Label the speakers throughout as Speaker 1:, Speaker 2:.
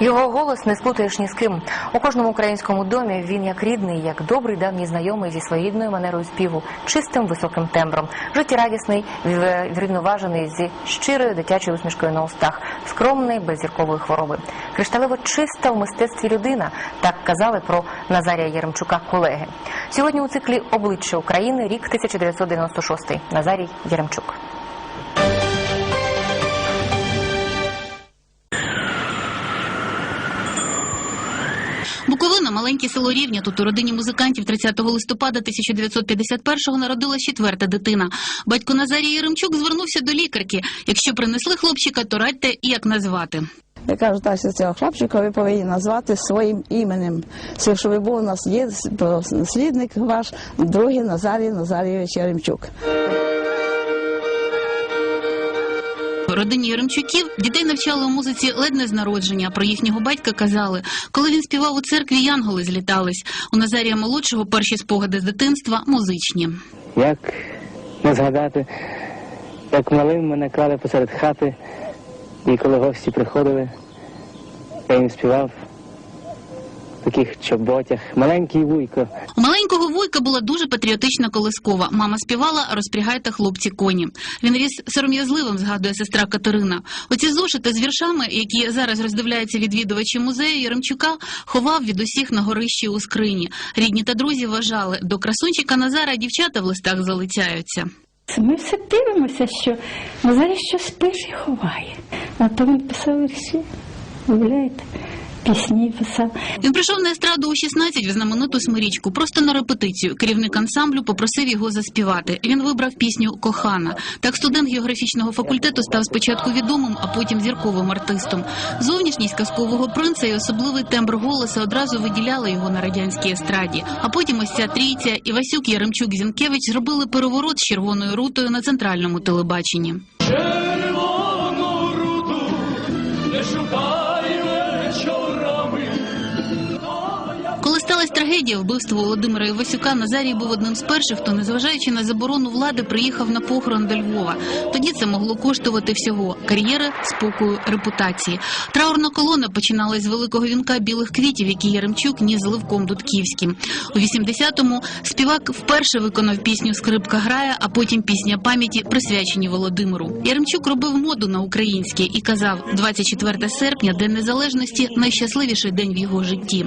Speaker 1: Його голос не сплутаєш ні з ким. У кожному українському домі він як рідний, як добрий давній знайомий зі своєрідною манерою співу, чистим високим тембром, життєрадісний, врівноважений зі щирою дитячою усмішкою на устах, скромний, без зіркової хвороби. Кришталево чиста в мистецтві людина. Так казали про Назарія Єремчука колеги. Сьогодні у циклі Обличчя України рік 1996. Назарій Єремчук.
Speaker 2: Буковина, маленьке село Рівня. Тут у родині музикантів 30 листопада 1951-го народилась четверта дитина. Батько Назарій Єремчук звернувся до лікарки. Якщо принесли хлопчика, то радьте, як назвати.
Speaker 3: Я кажу, що цього хлопчика ви повинні назвати своїм іменем. Це, що ви був у нас є наслідник ваш, другий Назарій Назарійович Яремчук.
Speaker 2: Родині Яремчуків дітей навчали у музиці ледь не з народження. Про їхнього батька казали, коли він співав у церкві, янголи злітались. У Назарія молодшого перші спогади з дитинства музичні.
Speaker 4: Як не згадати, як малим мене клали посеред хати, і коли гості приходили, я їм співав таких чоботях. Маленький вуйко.
Speaker 2: У маленького вуйка була дуже патріотична колискова. Мама співала Розпрягайте хлопці коні. Він ріс сором'язливим, згадує сестра Катерина. Оці зошити з віршами, які зараз роздивляються відвідувачі музею Яремчука, ховав від усіх на горищі у скрині. Рідні та друзі вважали, до красунчика Назара дівчата в листах залицяються.
Speaker 5: Ми все дивимося, що Назарій щось пише і ховає. А то він писав вірші, уявляєте, пісні писав.
Speaker 2: Він прийшов на естраду у 16 в знамениту смирічку, просто на репетицію. Керівник ансамблю попросив його заспівати. Він вибрав пісню Кохана. Так студент географічного факультету став спочатку відомим, а потім зірковим артистом. Зовнішність казкового принца і особливий тембр голоса одразу виділяли його на радянській естраді. А потім ось ця трійця Івасюк, Яремчук, Зінкевич зробили переворот з червоною рутою на центральному телебаченні. Трагедія вбивства Володимира Івасюка, Назарій був одним з перших, хто, незважаючи на заборону влади, приїхав на похорон до Львова. Тоді це могло коштувати всього кар'єри, спокою, репутації. Траурна колона починалась з великого вінка білих квітів, які Яремчук ніс з Левком Дудківським. У 80-му співак вперше виконав пісню Скрипка грає, а потім пісня пам'яті присвячені Володимиру. Яремчук робив моду на українське і казав: 24 серпня, День Незалежності, найщасливіший день в його житті.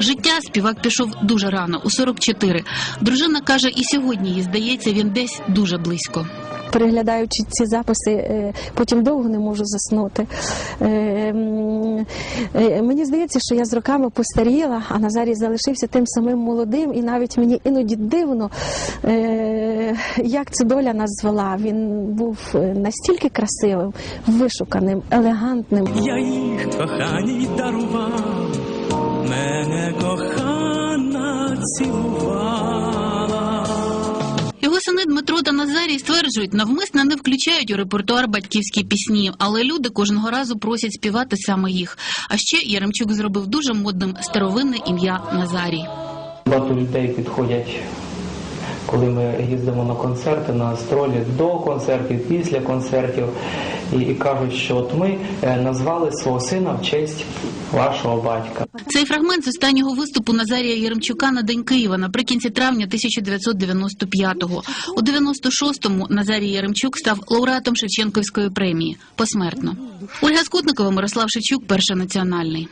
Speaker 2: Життя співак пішов дуже рано, у 44. Дружина каже, і сьогодні їй здається, він десь дуже близько.
Speaker 6: переглядаючи ці записи, е, потім довго не можу заснути. Е, е, Мені здається, що я з роками постаріла, а Назарій залишився тим самим молодим, і навіть мені іноді дивно, як це доля нас звела. Він був настільки красивим, вишуканим, елегантним.
Speaker 7: Я їх коханій дарував, цілувала.
Speaker 2: Його сини Дмитро та Назарій стверджують, навмисно не включають у репертуар батьківські пісні, але люди кожного разу просять співати саме їх. А ще Яремчук зробив дуже модним старовинне ім'я Назарій.
Speaker 4: Багато людей підходять, коли ми їздимо на концерти, на стролі до концертів, після концертів, і, і кажуть, що от ми е, назвали свого сина в честь вашого батька.
Speaker 2: Цей фрагмент з останнього виступу Назарія Єремчука на День Києва наприкінці травня 1995-го. У 96-му Назарій Єремчук став лауреатом Шевченківської премії посмертно. Ольга Скутникова, Мирослав Шевчук, перший національний.